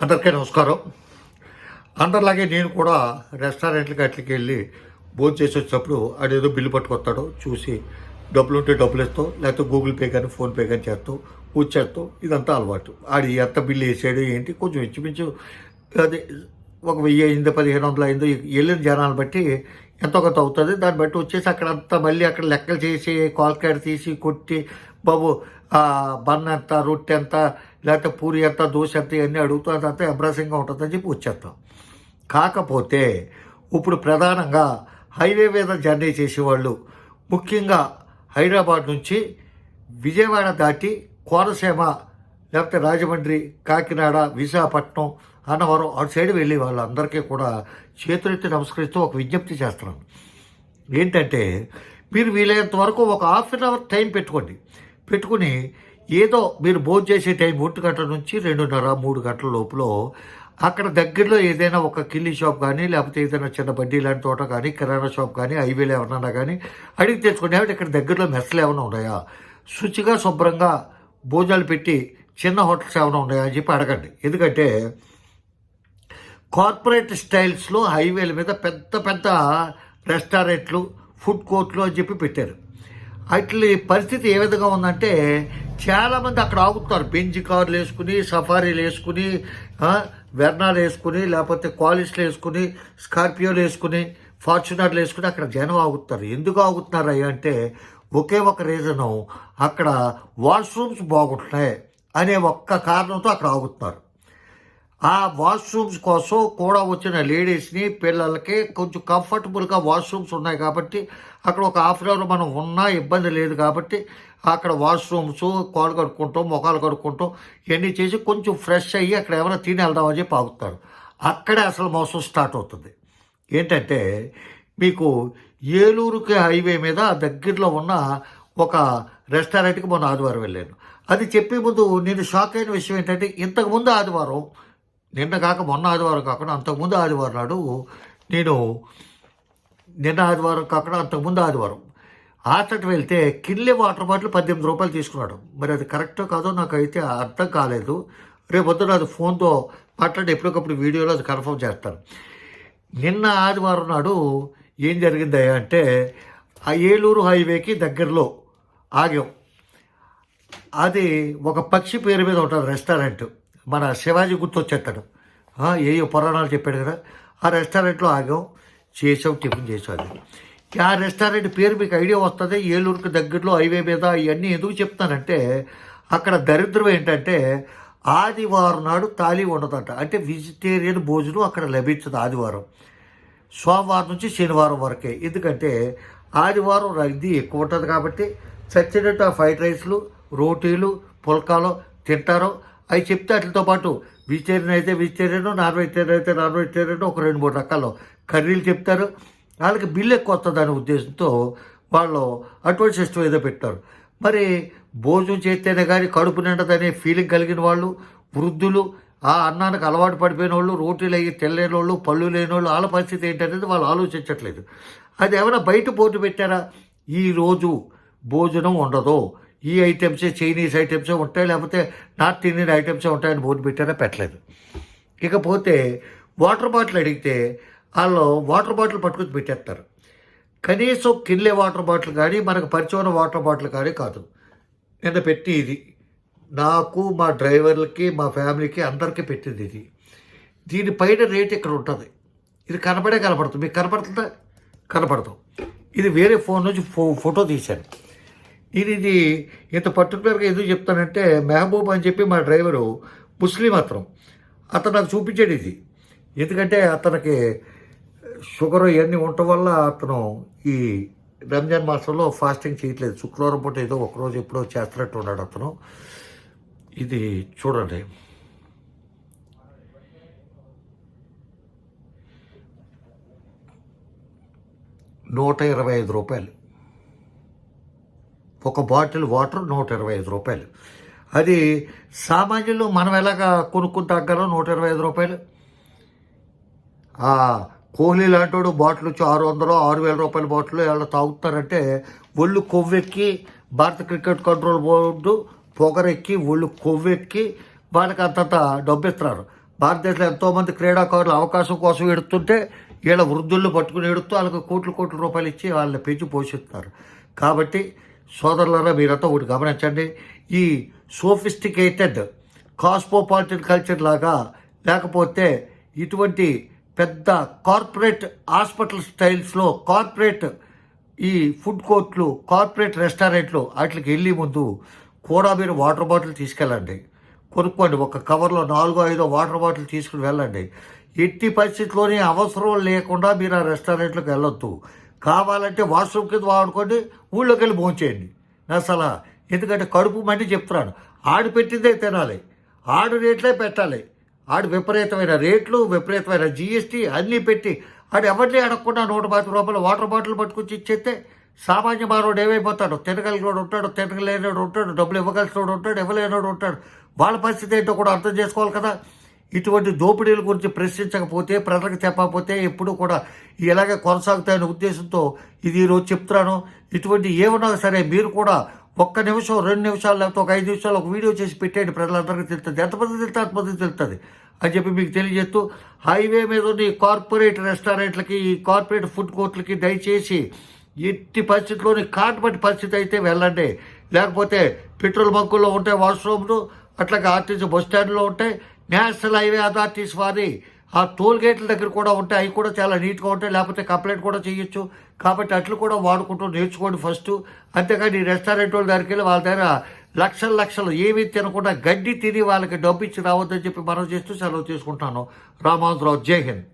అందరికీ నమస్కారం. అందరిలాగే నేను కూడా రెస్టారెంట్లకి అట్లకి వెళ్ళి భోజనం చేసి వచ్చినప్పుడు ఆడేదో బిల్లు పట్టుకొస్తాడు చూసి డబ్బులు ఉంటే డబ్బులు ఇస్తావు లేకపోతే గూగుల్ పే కానీ ఫోన్పే కానీ చేస్తావు వచ్చేస్తావు ఇదంతా అలవాటు. ఆడి ఎంత బిల్లు వేసాడు ఏంటి కొంచెం ఇంచుమించు అదే ఒక వెయ్యి అయిందో పదిహేను వందలు అయిందో వెళ్ళిన జనాలు బట్టి ఎంతో కొంత అవుతుంది. దాన్ని బట్టి వచ్చేసి అక్కడ అంతా మళ్ళీ అక్కడ లెక్కలు చేసి కాల్కాడ తీసి కొట్టి బాబు బన్ ఎంత రొట్టె ఎంత లేకపోతే పూరి ఎంత దోశ ఎంత ఇవన్నీ అడుగుతూ తర్వాత ఎంబ్రాసింగ్గా ఉంటుందని చెప్పి వచ్చేస్తాం. కాకపోతే ఇప్పుడు ప్రధానంగా హైవే మీద జర్నీ చేసేవాళ్ళు ముఖ్యంగా హైదరాబాద్ నుంచి విజయవాడ దాటి కోనసీమ లేకపోతే రాజమండ్రి కాకినాడ విశాఖపట్నం అన్నవరం అటు సైడ్ వెళ్ళి వాళ్ళందరికీ కూడా చేతులెత్తి నమస్కరిస్తూ ఒక విజ్ఞప్తి చేస్తున్నాను. ఏంటంటే మీరు వీలైనంత వరకు ఒక హాఫ్ అన్ అవర్ టైం పెట్టుకోండి. పెట్టుకుని ఏదో మీరు భోజనం చేసే టైం ఒంటి గంటల నుంచి రెండున్నర మూడు గంటల లోపల అక్కడ దగ్గరలో ఏదైనా ఒక కిల్లీ షాప్ కానీ లేకపోతే ఏదైనా చిన్న బడ్డీ లాంటి తోట కానీ కిరాణా షాప్ కానీ హైవేలో ఏమన్నా కానీ అడిగి తెచ్చుకునే ఇక్కడ దగ్గరలో మెస్సులు ఏమైనా ఉన్నాయా? శుచిగా శుభ్రంగా భోజనాలు పెట్టి చిన్న హోటల్స్ ఏమైనా ఉన్నాయా అని చెప్పి అడగండి. ఎందుకంటే కార్పొరేట్ స్టైల్స్లో హైవేల మీద పెద్ద పెద్ద రెస్టారెంట్లు ఫుడ్ కోర్ట్లు అని చెప్పి పెట్టారు. అట్ల పరిస్థితి ఏ విధంగా ఉందంటే చాలామంది అక్కడ ఆగుతున్నారు. బెంజ్ కార్లు వేసుకుని సఫారీలు వేసుకుని వెర్నాలు వేసుకుని లేకపోతే క్వాలిస్లు వేసుకుని స్కార్పియోలు వేసుకుని ఫార్చునర్లు వేసుకుని అక్కడ జనం ఆగుతున్నారు. ఎందుకు ఆగుతున్నారు అయ్యా అంటే ఒకే ఒక రీజను అక్కడ వాష్రూమ్స్ బాగుంటున్నాయి అనే ఒక్క కారణంతో అక్కడ ఆగుతున్నారు. ఆ వాష్రూమ్స్ కోసం కూడా వచ్చిన లేడీస్ని పిల్లలకి కొంచెం కంఫర్టబుల్గా వాష్రూమ్స్ ఉన్నాయి కాబట్టి అక్కడ ఒక హాఫ్ అన్ అవర్ మనం ఉన్నా ఇబ్బంది లేదు కాబట్టి అక్కడ వాష్రూమ్స్ కాలు కడుక్కుంటాం ముఖాలు కడుక్కుంటాం ఇవన్నీ చేసి కొంచెం ఫ్రెష్ అయ్యి అక్కడ ఏమైనా తిని వెళ్దామని చెప్పి ఆగుతారు. అక్కడే అసలు మోసం స్టార్ట్ అవుతుంది. ఏంటంటే మీకు ఏలూరుకి హైవే మీద దగ్గరలో ఉన్న ఒక రెస్టారెంట్కి మొన్న ఆదివారం వెళ్ళాను. అది చెప్పే ముందు నేను షాక్ అయిన విషయం ఏంటంటే ఇంతకుముందు ఆదివారం నిన్న కాక మొన్న ఆదివారం కాకుండా అంతకుముందు ఆదివారం నాడు నేను నిన్న ఆదివారం కాకుండా అంతకుముందు ఆదివారం హాస్పిటల్ వెళ్తే కిల్లే వాటర్ బాటిల్ పద్దెనిమిది రూపాయలు తీసుకున్నాడు. మరి అది కరెక్టో కాదో నాకైతే అర్థం కాలేదు. రేపు పొద్దున అది ఫోన్తో మాట్లాడి ఎప్పటికప్పుడు వీడియోలో అది కన్ఫర్మ్ చేస్తాను. నిన్న ఆదివారం నాడు ఏం జరిగింది అంటే ఆ ఏలూరు హైవేకి దగ్గరలో ఆగాం. అది ఒక పక్షి పేరు మీద ఉంటుంది రెస్టారెంట్. మన శివాజీ గుర్తొచ్చేస్తాడు. ఏయో పురాణాలు చెప్పాడు కదా ఆ రెస్టారెంట్లో ఆగాం చేసాం టిఫిన్ చేసాం అది ఆ రెస్టారెంట్ పేరు మీకు ఐడియా వస్తుంది ఏలూరుకి దగ్గరలో హైవే మీద ఇవన్నీ ఎందుకు చెప్తానంటే అక్కడ దరిద్రం ఏంటంటే ఆదివారం నాడు తాళీ ఉండదట. అంటే వెజిటేరియన్ భోజనం అక్కడ లభించదు ఆదివారం. సోమవారం నుంచి శనివారం వరకే. ఎందుకంటే ఆదివారం రద్దీ ఎక్కువ ఉంటుంది కాబట్టి చచ్చినట్టు ఆ ఫ్రైడ్ రైస్లు రోటీలు పుల్కాలు తింటారు. అవి చెప్తే వాటితో పాటు వెజిటేరియన్ అయితే వెజిటేరియన్ నాన్ వెజిటేరియన్ అయితే నాన్ వెజిటేరియన్ ఒక రెండు మూడు రకాలు కర్రీలు చెప్తారు. వాళ్ళకి బిల్లు ఎక్కువ వస్తుంది అనే ఉద్దేశంతో వాళ్ళు అటువంటి సిస్టమ్ ఏదో పెట్టారు. మరి భోజనం చేస్తేనే కానీ కడుపు నిండదనే ఫీలింగ్ కలిగిన వాళ్ళు వృద్ధులు ఆ అన్నానికి అలవాటు పడిపోయిన వాళ్ళు రోటీలు అయ్యి తెల్లేని వాళ్ళు పళ్ళు లేని వాళ్ళు వాళ్ళ పరిస్థితి ఏంటనేది వాళ్ళు ఆలోచించట్లేదు. అది ఏమైనా బయట బోర్డు పెట్టారా? ఈరోజు భోజనం ఉండదు. ఈ ఐటమ్సే చైనీస్ ఐటమ్సే ఉంటాయి లేకపోతే నార్త్ ఇండియన్ ఐటమ్సే ఉంటాయని బోర్డు పెట్టారా? పెట్టలేదు. ఇకపోతే వాటర్ బాటిల్ అడిగితే వాళ్ళు వాటర్ బాటిల్ పట్టుకొని పెట్టేస్తారు. కనీసం కిల్లే వాటర్ బాటిల్ కానీ మనకు పరిచయం ఉన్న వాటర్ బాటిల్ కానీ కాదు. నిన్న పెట్టి ఇది. నాకు మా డ్రైవర్లకి మా ఫ్యామిలీకి అందరికీ పెట్టింది ఇది. దీనిపైన రేట్ ఇక్కడ ఉంటుంది. ఇది కనపడే కనపడుతుంది. మీకు కనపడుతుందా? కనపడదు. ఇది వేరే ఫోన్ నుంచి ఫో ఫోటో తీశాను. నేను ఇది ఇంత పర్టికులర్గా ఎందుకు చెప్తానంటే మెహబూబ్ అని చెప్పి మా డ్రైవరు ముస్లిం అతను అతను నాకు చూపించాడు ఇది. ఎందుకంటే అతనికి షుగర్ ఇవన్నీ ఉండటం వల్ల అతను ఈ రంజాన్ మాసంలో ఫాస్టింగ్ చేయట్లేదు. శుక్రవారం పూట ఏదో ఒకరోజు ఎప్పుడో చేస్తున్నట్టు ఉన్నాడు అతను. ఇది చూడండి. నూట ఇరవై ఐదు రూపాయలు. ఒక బాటిల్ వాటర్ నూట ఇరవై ఐదు రూపాయలు. అది సామాన్యులు మనం ఎలాగా కొనుక్కుని తగ్గలో నూట ఇరవై ఐదు రూపాయలు. కోహ్లీ లాంటి బాటిల్ వచ్చి ఆరు వందలు ఆరు వేల రూపాయల బాటిల్ ఎలా తాగుతారంటే ఒళ్ళు కొవ్వెక్కి భారత క్రికెట్ కంట్రోల్ బోర్డు పొగరెక్కి ఒళ్ళు కొవ్వెక్కి వాళ్ళకి అంతంత డబ్బు ఇస్తున్నారు భారతదేశంలో ఎంతోమంది క్రీడాకారులు అవకాశం కోసం ఎడుతుంటే వీళ్ళ వృద్ధులను పట్టుకుని ఎడుతూ వాళ్ళకి కోట్లు కోట్ల రూపాయలు ఇచ్చి వాళ్ళని పెంచి పోషిస్తున్నారు. కాబట్టి సోదరులరా మీరంతా ఒకటి గమనించండి. ఈ సోఫిస్టికేటెడ్ కాస్మోపాలిటన్ కల్చర్ లాగా లేకపోతే ఇటువంటి పెద్ద కార్పొరేట్ హాస్పిటల్ స్టైల్స్లో కార్పొరేట్ ఈ ఫుడ్ కోర్ట్లు కార్పొరేట్ రెస్టారెంట్లు వాటికి వెళ్ళి ముందు కూడా మీరు వాటర్ బాటిల్ తీసుకెళ్ళండి. కొనుక్కోండి. ఒక కవర్లో నాలుగో ఐదో వాటర్ బాటిల్ తీసుకుని వెళ్ళండి. ఎట్టి పరిస్థితిలోనే అవసరం లేకుండా మీరు ఆ రెస్టారెంట్లకు వెళ్ళొద్దు. కావాలంటే వాష్రూమ్ కింద వాడుకోండి ఊళ్ళోకి వెళ్ళి భోంచేయండి. నా సలహా. ఎందుకంటే కడుపు మండి చెప్తున్నాను. ఆడు పెట్టిందే తినాలి. ఆడు రేట్లే పెట్టాలి. ఆడు విపరీతమైన రేట్లు విపరీతమైన జిఎస్టీ అన్నీ పెట్టి ఆడు ఎవరిని అడగకుండా నూట పది రూపాయలు వాటర్ బాటిల్ పట్టుకొచ్చి ఇచ్చేస్తే సామాన్య మానవుడు ఏమైపోతాడు? తినగలిగినోడు ఉంటాడు తినగలేనివాడు ఉంటాడు డబ్బులు ఇవ్వగలిసినోడు ఉంటాడు ఇవ్వలేనివాడు ఉంటాడు. వాళ్ళ పరిస్థితి ఏంటో కూడా అర్థం చేసుకోవాలి కదా. ఇటువంటి దోపిడీల గురించి ప్రశ్నించకపోతే ప్రజలకు చెప్పకపోతే ఎప్పుడూ కూడా ఇలాగే కొనసాగుతాయనే ఉద్దేశంతో ఇది ఈరోజు చెప్తున్నాను. ఇటువంటి ఏమన్నా సరే మీరు కూడా ఒక్క నిమిషం రెండు నిమిషాలు లేకపోతే ఒక ఐదు నిమిషాలు ఒక వీడియో చేసి పెట్టేయండి. ప్రజలందరికీ తెలుస్తుంది. ఎంతమంది తెలుస్తుంది అంతమంది తెలుస్తుంది అని చెప్పి మీకు తెలియజేస్తూ హైవే మీద ఉన్న ఈ కార్పొరేట్ రెస్టారెంట్లకి ఈ కార్పొరేట్ ఫుడ్ కోర్ట్లకి దయచేసి ఎట్టి పరిస్థితుల్లోని కాటుపట్టి పరిస్థితి అయితే వెళ్ళండి. లేకపోతే పెట్రోల్ బంకుల్లో ఉంటాయి వాష్రూమ్లు అట్లాగే ఆర్టీసీ బస్ స్టాండ్లో ఉంటాయి. నేషనల్ హైవే అథారిటీస్ వారి ఆ టోల్ గేట్ల దగ్గర కూడా ఉంటాయి. అవి కూడా చాలా నీట్గా ఉంటాయి. లేకపోతే కంప్లైంట్ కూడా చేయొచ్చు. కాబట్టి అట్లు కూడా వాడుకుంటూ నేర్చుకోండి ఫస్ట్. అంతేకాని ఈ రెస్టారెంట్ వాళ్ళ దగ్గరికి వెళ్ళి వాళ్ళ దగ్గర లక్షల లక్షలు ఏమీ తినకుండా గడ్డి తిని వాళ్ళకి డబ్బు ఇచ్చి రావద్దని చెప్పి మనం చేస్తూ సెలవు తీసుకుంటాను. రామాంధ్రరావు జై హింద్.